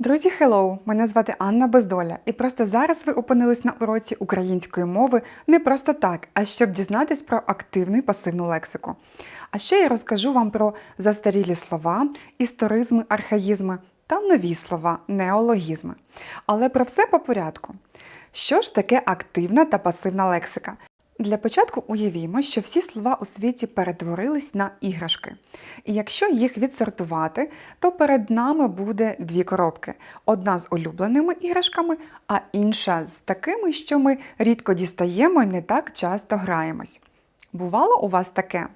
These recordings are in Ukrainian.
Друзі, хеллоу! Мене звати Анна Бездоля, і просто зараз ви опинились на уроці української мови не просто так, а щоб дізнатись про активну і пасивну лексику. А ще я розкажу вам про застарілі слова, історизми, архаїзми та нові слова, неологізми. Але про все по порядку. Що ж таке активна та пасивна лексика? Для початку уявімо, що всі слова у світі перетворились на іграшки. І якщо їх відсортувати, то перед нами буде дві коробки: одна з улюбленими іграшками, а інша з такими, що ми рідко дістаємо і не так часто граємось. Бувало у вас таке?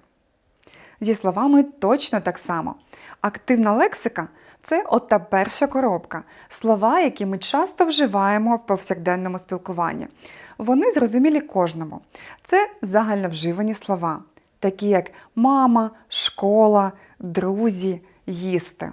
Зі словами точно так само. Активна лексика це от та перша коробка, слова, які ми часто вживаємо в повсякденному спілкуванні. Вони зрозумілі кожному. Це загальновживані слова, такі як мама, школа, друзі, їсти.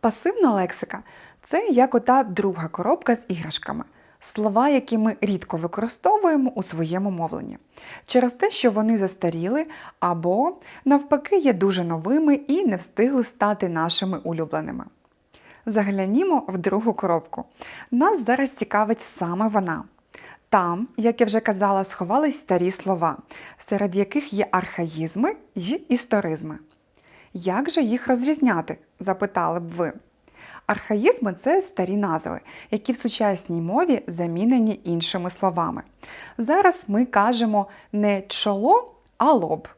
Пасивна лексика це як ота друга коробка з іграшками. Слова, які ми рідко використовуємо у своєму мовленні, через те, що вони застаріли або, навпаки, є дуже новими і не встигли стати нашими улюбленими. Заглянімо в другу коробку. Нас зараз цікавить саме вона. Там, як я вже казала, сховались старі слова, серед яких є архаїзми й історизми. Як же їх розрізняти? запитали б ви. Архаїзми це старі назви, які в сучасній мові замінені іншими словами. Зараз ми кажемо не чоло, а лоб.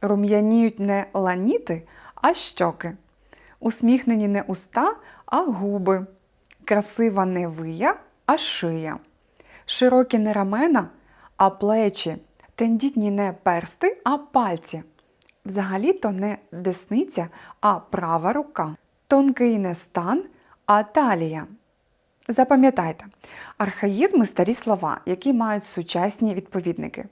Рум'яніють не ланіти, а щоки. Усміхнені не уста, а губи. Красива не вия, а шия. Широкі не рамена, а плечі. Тендітні не персти, а пальці. Взагалі-то не десниця, а права рука. Тонкий не стан, а талія. Запам'ятайте, архаїзми старі слова, які мають сучасні відповідники.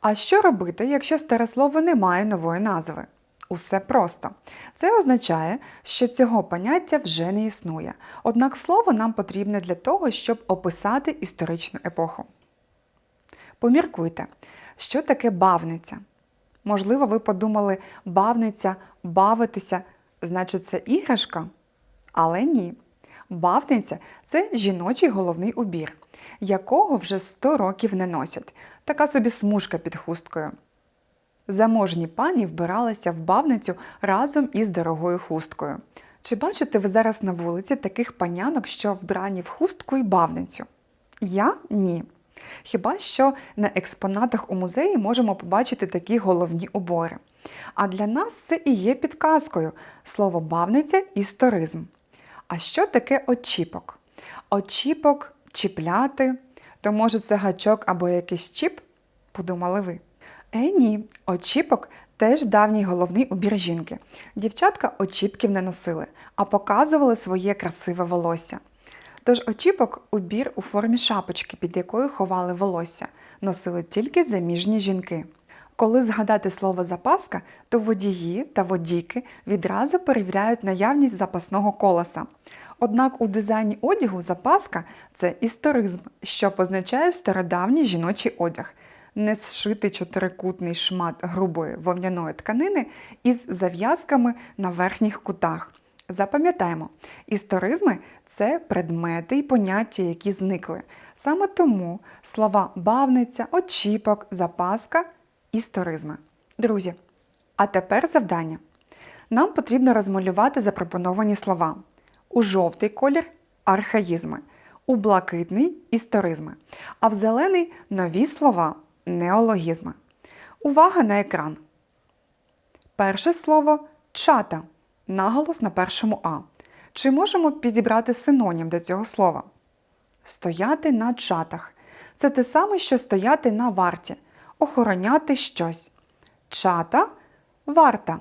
А що робити, якщо старе слово не має нової назви? Усе просто. Це означає, що цього поняття вже не існує. Однак слово нам потрібне для того, щоб описати історичну епоху. Поміркуйте, що таке бавниця? Можливо, ви подумали, бавниця, бавитися, значить, це іграшка? Але ні. Бавниця це жіночий головний убір, якого вже 100 років не носять. Така собі смужка під хусткою. Заможні пані вбиралися в бавницю разом із дорогою хусткою. Чи бачите ви зараз на вулиці таких панянок, що вбрані в хустку і бавницю? Я ні. Хіба що на експонатах у музеї можемо побачити такі головні убори. А для нас це і є підказкою слово бавниця історизм. А що таке очіпок? Очіпок чіпляти, то може це гачок або якийсь чіп? Подумали ви. Е, ні, очіпок теж давній головний убір жінки. Дівчатка очіпків не носили, а показували своє красиве волосся. Тож очіпок убір у формі шапочки, під якою ховали волосся, носили тільки заміжні жінки. Коли згадати слово запаска, то водії та водійки відразу перевіряють наявність запасного колеса. Однак у дизайні одягу запаска це історизм, що позначає стародавній жіночий одяг не зшитий чотирикутний шмат грубої вовняної тканини із зав'язками на верхніх кутах. Запам'ятаємо, історизми це предмети і поняття, які зникли. Саме тому слова бавниця, очіпок, запаска історизми. Друзі, а тепер завдання. Нам потрібно розмалювати запропоновані слова. У жовтий колір архаїзми, у блакитний історизми, а в зелений нові слова неологізми. Увага на екран. Перше слово чата. Наголос на першому А. Чи можемо підібрати синонім до цього слова? Стояти на чатах. Це те саме, що стояти на варті, охороняти щось. Чата варта.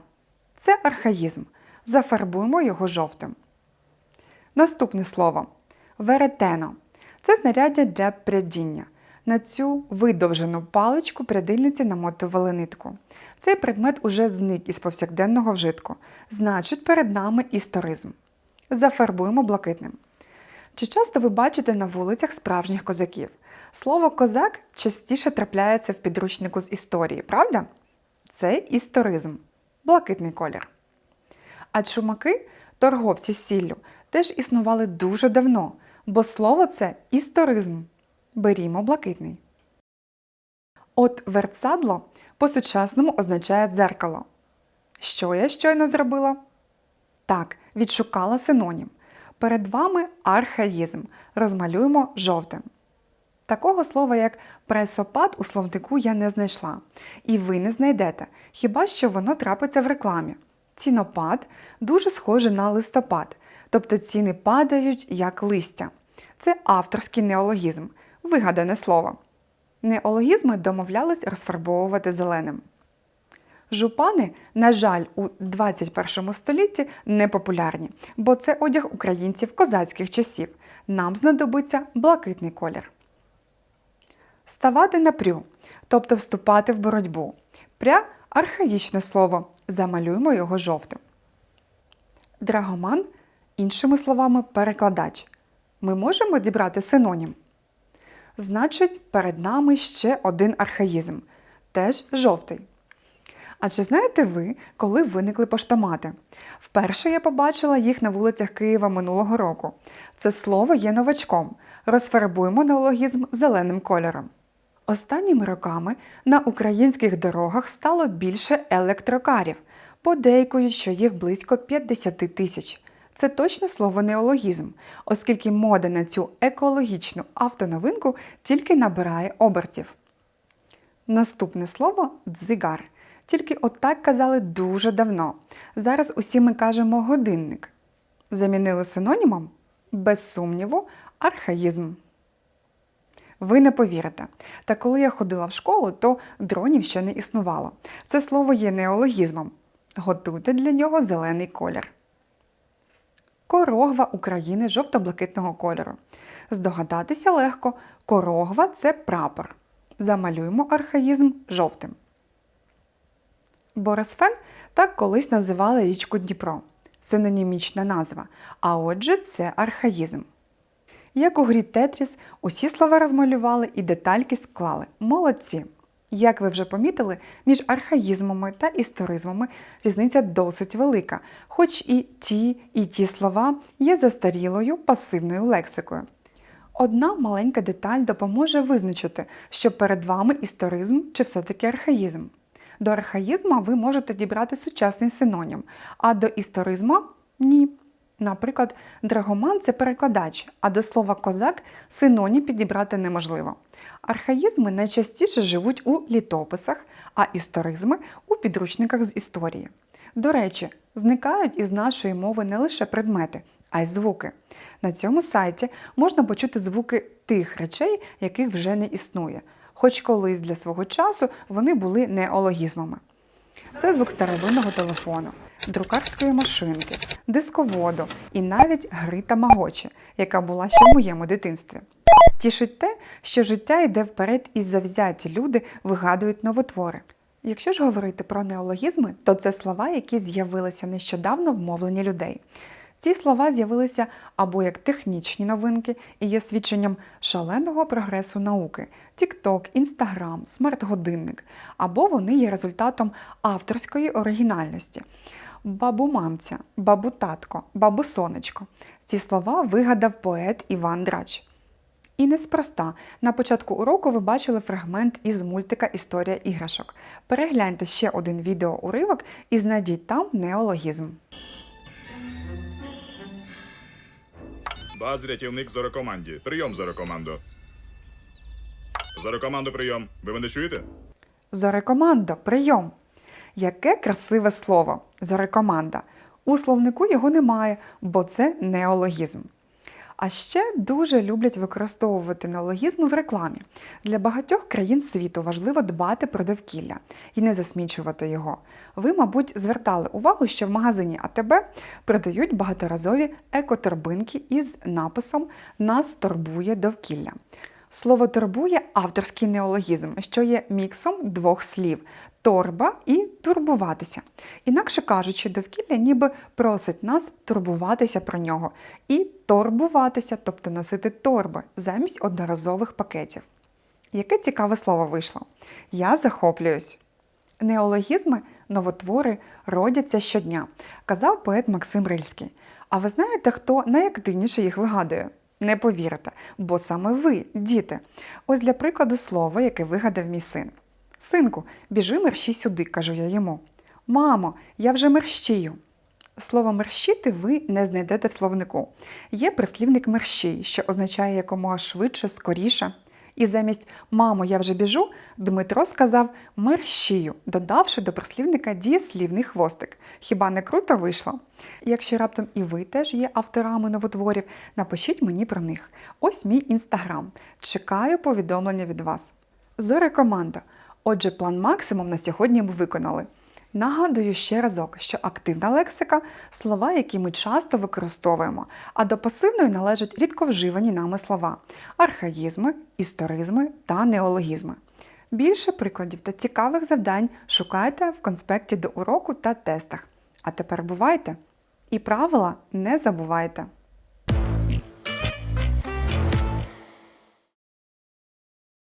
Це архаїзм. Зафарбуємо його жовтим. Наступне слово веретено. Це знаряддя для прядіння. На цю видовжену паличку прядильниці намотували нитку. Цей предмет уже зник із повсякденного вжитку. Значить, перед нами історизм. Зафарбуємо блакитним. Чи часто ви бачите на вулицях справжніх козаків? Слово козак частіше трапляється в підручнику з історії, правда? Це історизм, блакитний колір. А чумаки торговці з сіллю теж існували дуже давно, бо слово це історизм. Берімо блакитний. От верцадло по-сучасному означає дзеркало. Що я щойно зробила? Так, відшукала синонім. Перед вами архаїзм. Розмалюємо жовтим. Такого слова, як пресопад, у словнику я не знайшла. І ви не знайдете, хіба що воно трапиться в рекламі. Цінопад дуже схоже на листопад, тобто ціни падають як листя. Це авторський неологізм, вигадане слово. Неологізми домовлялись розфарбовувати зеленим. Жупани, на жаль, у 21 столітті не популярні, бо це одяг українців козацьких часів. Нам знадобиться блакитний колір. Ставати на прю, тобто вступати в боротьбу. Пря архаїчне слово. Замалюємо його жовтим. Драгоман, іншими словами, перекладач. Ми можемо дібрати синонім. Значить, перед нами ще один архаїзм, теж жовтий. А чи знаєте ви, коли виникли поштомати? Вперше я побачила їх на вулицях Києва минулого року. Це слово є новачком. Розфарбуємо неологізм зеленим кольором. Останніми роками на українських дорогах стало більше електрокарів. Подейкують, що їх близько 50 тисяч. Це точно слово неологізм, оскільки мода на цю екологічну автоновинку тільки набирає обертів. Наступне слово дзигар. Тільки отак казали дуже давно. Зараз усі ми кажемо годинник. Замінили синонімом? Без сумніву, архаїзм. Ви не повірите. Та коли я ходила в школу, то дронів ще не існувало. Це слово є неологізмом. Готуйте для нього зелений колір. Корогва України жовто-блакитного кольору. Здогадатися легко, корогва це прапор. Замалюємо архаїзм жовтим. Борисфен так колись називали річку Дніпро. Синонімічна назва. А отже, це архаїзм. Як у грі Тетріс, усі слова розмалювали і детальки склали. Молодці! Як ви вже помітили, між архаїзмами та історизмами різниця досить велика, хоч і ті, і ті слова є застарілою пасивною лексикою. Одна маленька деталь допоможе визначити, що перед вами історизм чи все-таки архаїзм. До архаїзма ви можете дібрати сучасний синонім, а до історизму ні. Наприклад, драгоман це перекладач, а до слова козак синонім підібрати неможливо. Архаїзми найчастіше живуть у літописах, а історизми у підручниках з історії. До речі, зникають із нашої мови не лише предмети, а й звуки. На цьому сайті можна почути звуки тих речей, яких вже не існує, хоч колись для свого часу вони були неологізмами. Це звук старовинного телефону, друкарської машинки, дисководу і навіть гри тамагочі, яка була ще в моєму дитинстві. Тішить те, що життя йде вперед і завзяті люди вигадують новотвори. Якщо ж говорити про неологізми, то це слова, які з'явилися нещодавно в мовленні людей. Ці слова з'явилися або як технічні новинки і є свідченням шаленого прогресу науки TikTok, Instagram, смарт-годинник, або вони є результатом авторської оригінальності. Бабу-мамця, бабу-татко, бабу-сонечко. Ці слова вигадав поет Іван Драч. І неспроста. На початку уроку ви бачили фрагмент із мультика Історія іграшок. Перегляньте ще один відеоуривок і знайдіть там неологізм. Баз рятівник зорокоманді. Прийом зорокомандо. Зорокомандо, прийом. Ви мене чуєте? Зорекоманда, прийом. Яке красиве слово зорекоманда. У словнику його немає, бо це неологізм. А ще дуже люблять використовувати неологізми в рекламі. Для багатьох країн світу важливо дбати про довкілля і не засмічувати його. Ви, мабуть, звертали увагу, що в магазині АТБ продають багаторазові екоторбинки із написом Нас турбує довкілля. Слово турбує авторський неологізм, що є міксом двох слів торба і турбуватися. Інакше кажучи, довкілля ніби просить нас турбуватися про нього і торбуватися, тобто носити торби замість одноразових пакетів. Яке цікаве слово вийшло. Я захоплююсь. Неологізми, новотвори родяться щодня, казав поет Максим Рильський. А ви знаєте, хто найактивніше їх вигадує? Не повірите, бо саме ви, діти. Ось для прикладу слово, яке вигадав мій син. Синку, біжи мерщій сюди, кажу я йому. Мамо, я вже мерщію. Слово мерщити ви не знайдете в словнику. Є прислівник мерщій, що означає якомога швидше, скоріше. І замість мамо, я вже біжу, Дмитро сказав мерщію, додавши до прислівника дієслівний хвостик. Хіба не круто вийшло? Якщо раптом і ви теж є авторами новотворів, напишіть мені про них. Ось мій інстаграм. Чекаю повідомлення від вас. Зоря команда. Отже, план максимум на сьогодні ми виконали. Нагадую ще разок, що активна лексика слова, які ми часто використовуємо, а до пасивної належать рідковживані нами слова архаїзми, історизми та неологізми. Більше прикладів та цікавих завдань шукайте в конспекті до уроку та тестах. А тепер бувайте! І правила не забувайте!